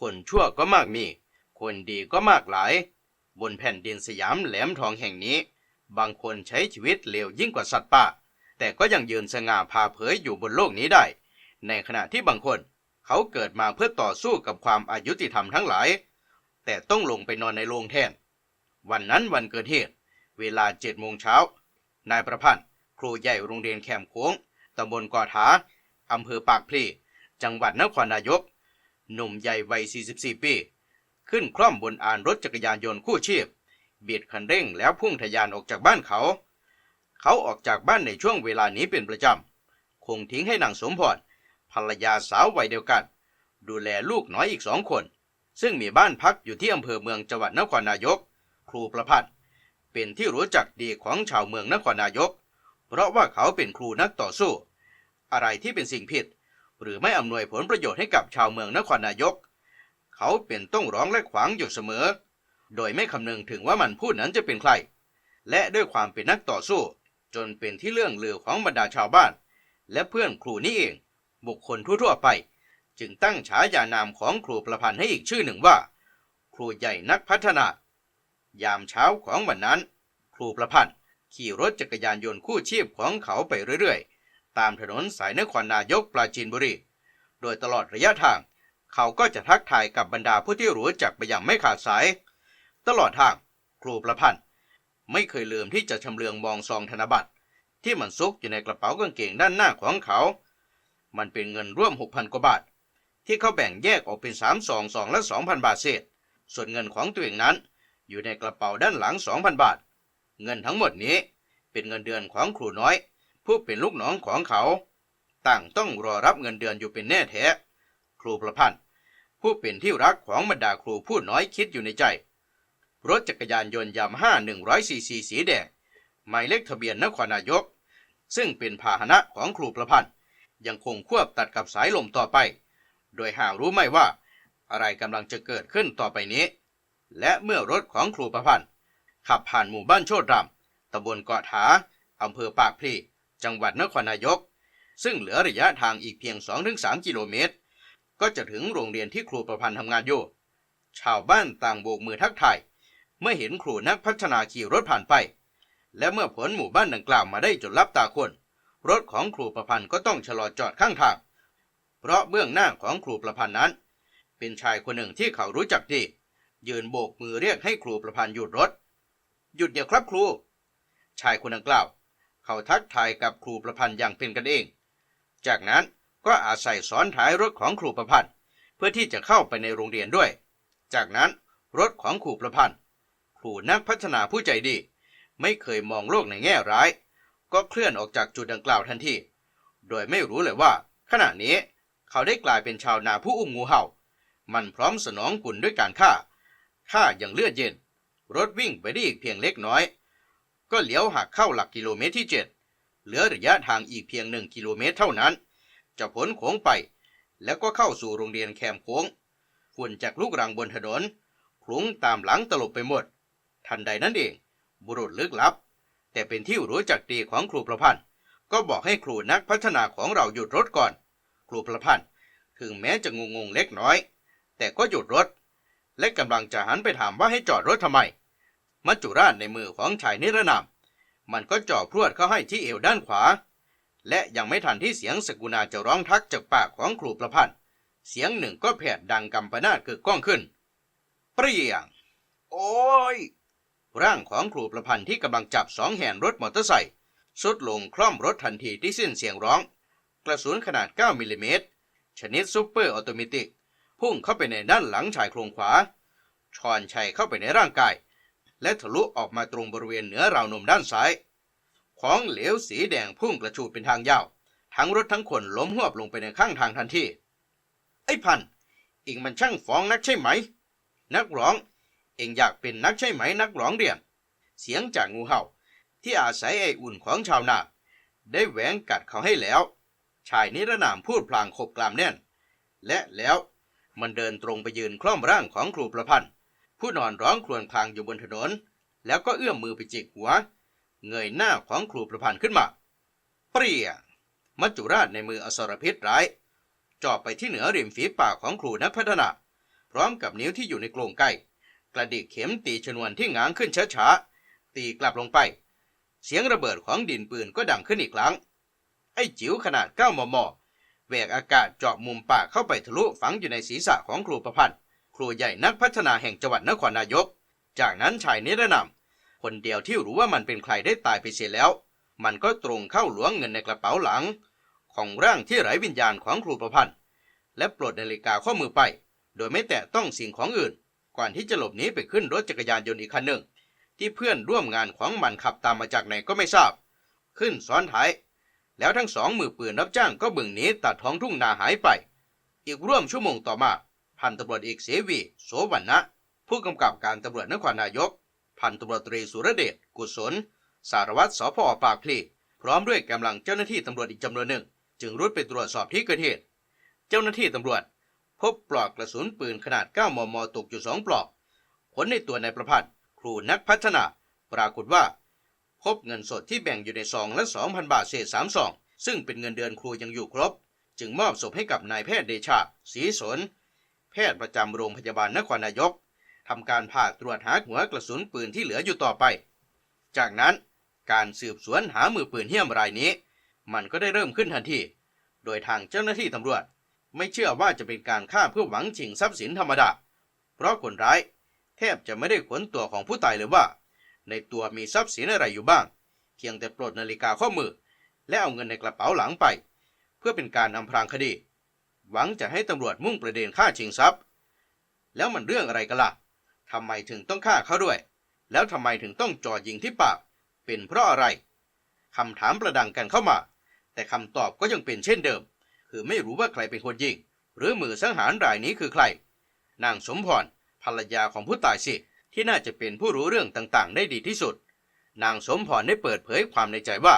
คนชั่วก็มากมี คนดีก็มากหลาย บนแผ่นดินสยามแหลมทองแห่งนี้ บางคนใช้ชีวิตเลวยิ่งกว่าสัตว์ป่า แต่ก็ยังยืนสง่าผ่าเผยอยู่บนโลกนี้ได้ ในขณะที่บางคน เขาเกิดมาเพื่อต่อสู้กับความอายุติธรรมทั้งหลาย แต่ต้องลงไปนอนในโรงแทน วันนั้นวันเกิดเหตุ เวลาเจ็ดโมงเช้านายประพันธ์ ครูใหญ่โรงเรียนแคมโค้งตำบลกอถาอำเภอปากพลี จังหวัดนครนายก หนุ่มใหญ่วัย 44 ปี ขึ้นคล่อมบนอานรถจักรยานยนต์คู่ชีพเบียดคันเร่งแล้วพุ่งทะยานออกจากบ้านเขา เขาออกจากบ้านในช่วงเวลานี้เป็นประจำ คงทิ้งให้นางสมพรภรรยาสาววัยเดียวกัน ดูแลลูกน้อยอีกสองคน ซึ่งมีบ้านพักอยู่ที่อำเภอเมืองจังหวัดนครนายก ครูประพัฒน์เป็นที่รู้จักดีของชาวเมืองนครนายก เพราะว่าเขาเป็นครูนักต่อสู้ อะไรที่เป็นสิ่งผิด หรือไม่อำนวยผลประโยชน์ให้กับชาวเมืองนครนายก เขาเป็นต้องร้องและขวางอยู่เสมอ โดยไม่คำนึงถึงว่ามันพูดนั้นจะเป็นใคร และด้วยความเป็นนักต่อสู้ จนเป็นที่เรื่องลือของบรรดาชาวบ้าน และเพื่อนครูนี่เอง บุคคลทั่วๆไป จึงตั้งฉายานามของครูประพันธ์ให้อีกชื่อหนึ่งว่า ครูใหญ่นักพัฒนา ยามเช้าของวันนั้น ครูประพันธ์ขี่รถจักรยานยนต์คู่ชีพของเขาไปเรื่อย ตามถนนสายนครนายกปราจีนบุรี โดยตลอดระยะทาง เขาก็จะทักทายกับบรรดาผู้ที่รู้จักไปอย่างไม่ขาดสาย ตลอดทางครูประพันธ์ ไม่เคยลืมที่จะชำเลืองมองซองธนบัตร ที่มันซุกอยู่ในกระเป๋ากางเกงด้านหน้าของเขา มันเป็นเงินร่วม 6,000 กว่าบาท ที่เขาแบ่งแยกออกเป็น3ซองซองละ2,000 บาทเศษ ส่วนเงินของตัวเองนั้น อยู่ในกระเป๋าด้านหลัง 2,000 บาท เงินทั้งหมดนี้เป็นเงินเดือนของครูน้อย ผู้เป็นลูกน้องของเขา ต่างต้องรอรับเงินเดือนอยู่เป็นแน่แท้ ครูประพันธ์ ผู้เป็นที่รักของบรรดาครูผู้น้อยคิดอยู่ในใจ รถจักรยานยนต์ยามาฮ่า100ซีซีสีแดงหมายเลขทะเบียนนครนายก ซึ่งเป็นพาหนะของครูประพันธ์ยังคงควบตัดกับสายลมต่อไป โดยหากรู้ไม่ว่า อะไรกำลังจะเกิดขึ้นต่อไปนี้ และเมื่อรถของครูประพันธ์ ขับผ่านหมู่บ้านโชดรำตำบลเกาะถาอำเภอปากพลี จังหวัดนครนายก ซึ่งเหลือระยะทางอีกเพียง 2-3 กิโลเมตร ก็จะถึงโรงเรียนที่ครูประพันธ์ทำงานอยู่ ชาวบ้านต่างโบกมือทักทายเมื่อเห็นครูนักพัฒนาขี่รถผ่านไป และเมื่อผลหมู่บ้านดังกล่าวมาได้จนลับตาคน รถของครูประพันธ์ก็ต้องชะลอจอดข้างทาง เพราะเบื้องหน้าของครูประพันธ์นั้น เป็นชายคนหนึ่งที่เขารู้จักดียืนโบกมือเรียกให้ครูประพันธ์หยุดรถ หยุดเดี๋ยวครับครู ชายคนดังกล่าว เขาทักทายกับครูประพันธ์อย่างเป็นกันเอง จากนั้นก็อาศัยซ้อนท้ายรถของครูประพันธ์ เพื่อที่จะเข้าไปในโรงเรียนด้วย จากนั้นรถของครูประพันธ์ ครูนักพัฒนาผู้ใจดี ไม่เคยมองโลกในแง่ร้าย ก็เคลื่อนออกจากจุดดังกล่าวทันที โดยไม่รู้เลยว่าขณะนี้เขาได้กลายเป็นชาวนาผู้อุ้มงูเห่า มันพร้อมสนองกุลด้วยการฆ่า ฆ่าอย่างเลือดเย็น รถวิ่งไปได้อีกเพียงเล็กน้อย ก็เลี้ยวหักเข้าหลักกิโลเมตรที่ 7 เหลือระยะทางอีกเพียงหนึ่งกิโลเมตรเท่านั้น จะพ้นโค้งไป แล้วก็เข้าสู่โรงเรียนแคมโค้งฝุ่นจากลูกรังบนถนนคลุ้งตามหลังตลบไปหมด ทันใดนั้นเอง บุรุษลึกลับ แต่เป็นที่รู้จักดีของครูประพันธ์ ก็บอกให้ครูนักพัฒนาของเราหยุดรถก่อน ครูประพันธ์ถึงแม้จะงงงเล็กน้อย แต่ก็หยุดรถ และกำลังจะหันไปถามว่าให้จอดรถทำไม มัจจุราชในมือของชายนิรนาม มันก็จ่อพรวดเข้าให้ที่เอวด้านขวา และยังไม่ทันที่เสียงสกุณาจะร้องทักจากปากของครูประพันธ์ เสียงหนึ่งก็แผดดังกำปนาตเกิดก้องขึ้น เปรี้ยง โอ้ย ร่างของครูประพันธ์ที่กำลังจับสองแหนรถมอเตอร์ไซค์สุดลงคล่อมรถทันทีที่สิ้นเสียงร้อง กระสุนขนาด 9 มิลลิเมตร ชนิดซูเปอร์ออโตเมติก พุ่งเข้าไปในด้านหลังชายโครงขวาชอนชัยเข้าไปในร่างกาย และทะลุออกมาตรงบริเวณเหนือราวนมด้านซ้าย ของเหลวสีแดงพุ่งกระชูดเป็นทางยาว ทั้งรถทั้งคนล้มหวบลงไปในข้างทางทันที ไอ้พัน เองมันช่างฟ้องนักใช่ไหม นักร้อง เองอยากเป็นนักใช่ไหมนักร้องเรียน เสียงจากงูเห่าที่อาศัยไออุ่นของชาวนา ได้แหวงกัดเขาให้แล้ว ชายนิรนามพูดพลางขบกลามแน่น และแล้วมันเดินตรงไปยืนคล่อมร่างของครูประพันธ์ ผู้นอนร้องครวญครางอยู่บนถนน แล้วก็เอื้อมมือไปจิกหัว เงยหน้าของครูประพันธ์ขึ้นมา เปรี้ยมัจจุราชในมืออสรพิษร้ายจ่อไปที่เหนือริมฝีปากของครูนักพัฒนา พร้อมกับนิ้วที่อยู่ในกรงไก่กระดิกเข็มตีชนวนที่ง้างขึ้นช้าๆ ตีกลับลงไป เสียงระเบิดของดินปืนก็ดังขึ้นอีกครั้ง ไอ้จิ๋วขนาด9มมแหวกอากาศเจาะมุมปากเข้าไปทะลุฝังอยู่ในศีรษะของครูประพันธ์ ครูใหญ่นักพัฒนาแห่งจังหวัดนครนายก จากนั้นชายนิรนามคนเดียวที่รู้ว่ามันเป็นใครได้ตายไปเสียแล้ว มันก็ตรงเข้าหลวงเงินในกระเป๋าหลัง ของร่างที่ไร้วิญญาณของครูประพันธ์ และปลดนาฬิกาข้อมือไป โดยไม่แตะต้องสิ่งของอื่น ก่อนที่จะหลบหนีไปขึ้นรถจักรยานยนต์อีกคันหนึ่ง ที่เพื่อนร่วมงานของมันขับตามมาจากไหนก็ไม่ทราบ ขึ้นซ้อนท้าย แล้วทั้งสองมือปืนรับจ้างก็บึ่งหนีตัดท้องทุ่งนาหายไป อีกร่วมชั่วโมงต่อมา พันตำรวจเอกเสวีโสวรรณะ ผู้กำกับการตำรวจนครนายก พันตำรวจตรีสุรเดชกุศล สารวัตรสพปากพลีพร้อมด้วยกำลังเจ้าหน้าที่ตำรวจอีกจำนวนหนึ่ง จึงรุดไปตรวจสอบที่เกิดเหตุ เจ้าหน้าที่ตำรวจ พบปลอกกระสุนปืนขนาด 9 มม ตกอยู่สองปลอกผลในตัวนายประพันธ์ครูนักพัฒนา ปรากฏว่า พบเงินสดที่แบ่งอยู่ในซองละ 2,000 บาทเศษ3ซอง ซึ่งเป็นเงินเดือนครูยังอยู่ครบ จึงมอบศพให้กับนายแพทย์เดชาศรีสน แพทย์ประจำโรงพยาบาลนครนายกทำการผ่าตรวจหาหัวกระสุนปืนที่เหลืออยู่ต่อไป จากนั้นการสืบสวนหามือปืนเหี้ยมรายนี้ มันก็ได้เริ่มขึ้นทันที โดยทางเจ้าหน้าที่ตำรวจ ไม่เชื่อว่าจะเป็นการฆ่าเพื่อหวังชิงทรัพย์สินธรรมดา เพราะคนร้าย แทบจะไม่ได้ขนตัวของผู้ตายเลยว่า ในตัวมีทรัพย์สินอะไรอยู่บ้าง เพียงแต่ปลดนาฬิกาข้อมือ และเอาเงินในกระเป๋าหลังไป เพื่อเป็นการอำพรางคดี หวังจะให้ตำรวจมุ่งประเด็นฆ่าชิงทรัพย์ แล้วมันเรื่องอะไรกันล่ะทำไมถึงต้องฆ่าเขาด้วย แล้วทำไมถึงต้องจ่อยิงที่ปาก เป็นเพราะอะไรคำถามประดังกันเข้ามา แต่คำตอบก็ยังเป็นเช่นเดิม คือไม่รู้ว่าใครเป็นคนยิง หรือมือสังหารรายนี้คือใคร นางสมพรภรรยาของผู้ตายสิที่น่าจะเป็นผู้รู้เรื่องต่างๆ ได้ดีที่สุด นางสมพรได้เปิดเผยความในใจว่า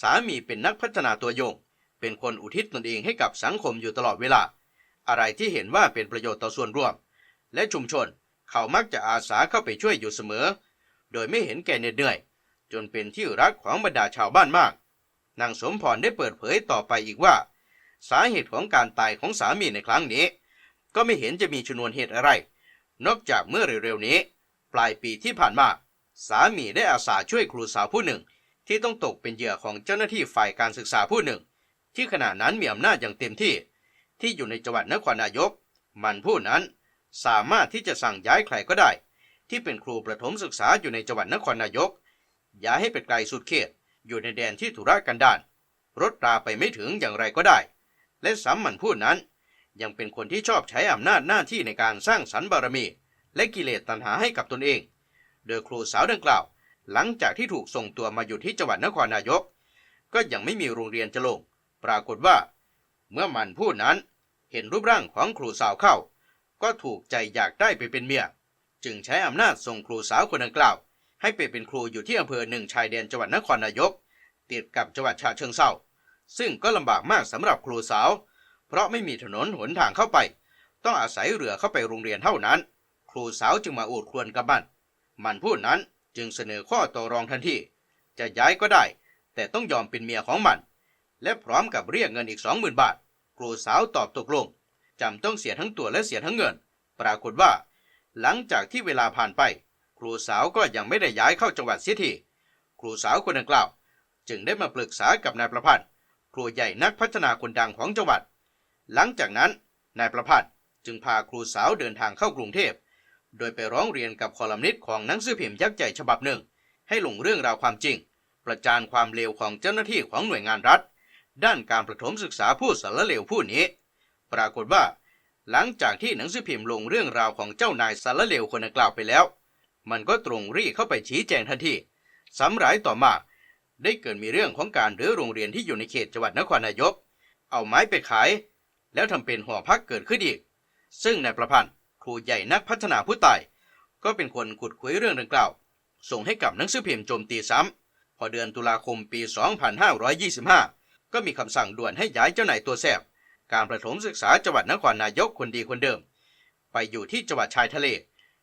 สามีเป็นนักพัฒนาตัวยง เป็นคนอุทิศตนเองให้กับสังคมอยู่ตลอดเวลา อะไรที่เห็นว่าเป็นประโยชน์ต่อส่วนรวม และชุมชนเขามักจะอาสาเข้าไปช่วยอยู่เสมอ โดยไม่เห็นแก่เหน็ดเหนื่อย จนเป็นที่รักของบรรดาชาวบ้านมาก นางสมพรได้เปิดเผยต่อไปอีกว่า สาเหตุของการตายของสามีในครั้งนี้ ก็ไม่เห็นจะมีชนวนเหตุอะไร นอกจากเมื่อเร็วๆนี้ ปลายปีที่ผ่านมา สามีได้อาสาช่วยครูสาวผู้หนึ่ง ที่ต้องตกเป็นเหยื่อของเจ้าหน้าที่ฝ่ายการศึกษาผู้หนึ่ง ที่ขณะนั้นมีอำนาจอย่างเต็มที่ ที่อยู่ในจังหวัดนครนายก มันผู้นั้นสามารถที่จะสั่งย้ายใครก็ได้ ที่เป็นครูประถมศึกษาอยู่ในจังหวัดนครนายก ย้ายให้ไปไกลสุดเขต อยู่ในแดนที่ธุรกันดารรถราไปไม่ถึงอย่างไรก็ได้ และสามมันผู้นั้น ยังเป็นคนที่ชอบใช้อำนาจหน้าที่ในการสร้างสรรค์บารมี และกิเลสตัณหาให้กับตนเอง โดยครูสาวดังกล่าว หลังจากที่ถูกส่งตัวมาอยู่ที่จังหวัดนครนายก ก็ยังไม่มีโรงเรียนจะลง ปรากฏว่า เมื่อมันผู้นั้นเห็นรูปร่างของครูสาวเข้า ก็ถูกใจอยากได้ไปเป็นเมีย จึงใช้อำนาจส่งครูสาวคนดังกล่าว ให้ไปเป็นครูอยู่ที่อำเภอหนึ่งชายแดนจังหวัดนครนายก ติดกับจังหวัดฉะเชิงเทราซึ่งก็ลำบากมากสำหรับครูสาว เพราะไม่มีถนนหนทางเข้าไป ต้องอาศัยเรือเข้าไปโรงเรียนเท่านั้น ครูสาวจึงมาอูดครวนกับมันมันพูดนั้นจึงเสนอข้อต่อรองทันทีจะย้ายก็ได้ แต่ต้องยอมเป็นเมียของมัน และพร้อมกับเรียกเงินอีกสองหมื่นบาท ครูสาวตอบตกลงจำต้องเสียทั้งตัวและเสียทั้งเงิน ปรากฏว่า หลังจากที่เวลาผ่านไป ครูสาวก็ยังไม่ได้ย้ายเข้าจังหวัดเสียทีครูสาวคนดังกล่าว จึงได้มาปรึกษากับนายประพันธ์ครูใหญ่นักพัฒนาคนดังของจังหวัด หลังจากนั้นนายประพันธ์จึงพาครูสาวเดินทางเข้ากรุงเทพโดยไปร้องเรียนกับคอลัมนิสต์ของหนังสือพิมพ์ยักษ์ใหญ่ฉบับหนึ่ง ให้ลงเรื่องราวความจริง ประจานความเลวของเจ้าหน้าที่ของหน่วยงานรัฐ ด้านการประถมศึกษาผู้สารเลวผู้นี้ ปรากฏว่า หลังจากที่หนังสือพิมพ์ลงเรื่องราวของเจ้านายสารเลวคนดังกล่าวไปแล้ว มันก็ตรงรีเข้าไปชี้แจงทันทีสำหรับต่อมาได้เกิดมีเรื่องของการรื้อโรงเรียนที่อยู่ในเขตจังหวัดนครนายก เอาไม้ไปขาย แล้วทำเป็นหอพักเกิดขึ้นอีก ซึ่งนายประพันธ์ครูใหญ่นักพัฒนาผู้ตาย ก็เป็นคนขุดคุยเรื่องดังกล่าว ส่งให้กับหนังสือพิมพ์โจมตีซ้ำพอเดือนตุลาคมปี 2525 ก็มีคำสั่งด่วนให้ย้ายเจ้านายตัวแสบ การประถมศึกษาจังหวัดนครนายกคนดีคนเดิม ไปอยู่ที่จังหวัดชายทะเล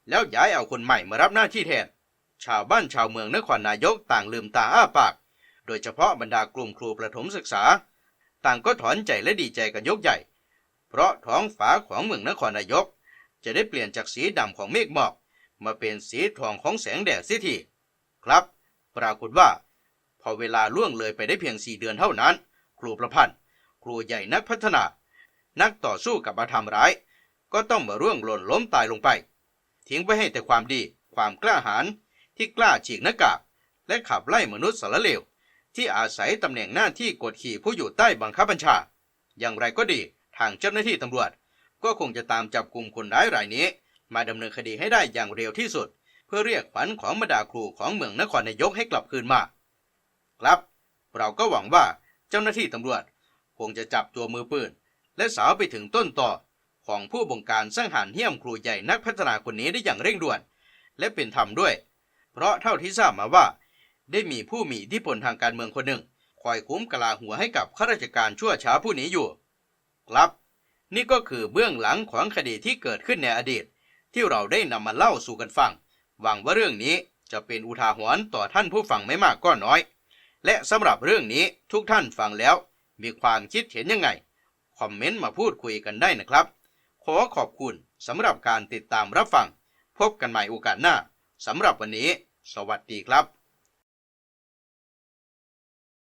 แล้วย้ายเอาคนใหม่มารับหน้าที่แทน ชาวบ้านชาวเมืองนครนายกต่างลืมตาอ้าปาก โดยเฉพาะบรรดากลุ่มครูประถมศึกษา ต่างก็ถอนใจและดีใจกันยกใหญ่ เพราะท้องฟ้าของเมืองนครนายก จะได้เปลี่ยนจากสีดำของเมฆหมอก มาเป็นสีทองของแสงแดดเสียทีครับ ปรากฏว่า พอเวลาล่วงเลยไปได้เพียงสี่เดือนเท่านั้น ครูประพันธ์ ครูใหญ่นักพัฒนา นักต่อสู้กับอาธรรมร้าย ก็ต้องมาร่วงหล่นล้มตายลงไป ทิ้งไว้ให้แต่ความดี ความกล้าหาญที่กล้าฉีกหน้ากากและขับไล่มนุษย์สารเลว ที่อาศัยตำแหน่งหน้าที่กดขี่ผู้อยู่ใต้บังคับบัญชา อย่างไรก็ดีทางเจ้าหน้าที่ตำรวจ ก็คงจะตามจับกลุ่มคนร้ายรายนี้ มาดำเนินคดีให้ได้อย่างเร็วที่สุด เพื่อเรียกขวัญของบรรดาครูของเมืองนครนายกให้กลับคืนมา ครับ เราก็หวังว่า เจ้าหน้าที่ตำรวจคงจะจับตัวมือปืน และสาวไปถึงต้นต่อของผู้บงการสังหารเหี้ยมครูใหญ่นักพัฒนาคนนี้ได้อย่างเร่งด่วน และเป็นธรรมด้วย เพราะเท่าที่ทราบมาว่า ได้มีผู้มีอิทธิพลทางการเมืองคนหนึ่ง คอยคุ้มกลาหัวให้กับข้าราชการชั่วช้าผู้นี้อยู่ ครับ นี่ก็คือเบื้องหลังของคดีที่เกิดขึ้นในอดีต ที่เราได้นำมาเล่าสู่กันฟัง หวังว่าเรื่องนี้จะเป็นอุทาหรณ์ต่อท่านผู้ฟังไม่มากก็น้อย และสำหรับเรื่องนี้ทุกท่านฟังแล้ว มีความคิดเห็นยังไง คอมเมนต์มาพูดคุยกันได้นะครับ ขอขอบคุณสำหรับการติดตามรับฟัง พบกันใหม่โอกาสหน้าสำหรับวันนี้ สวัสดีครับ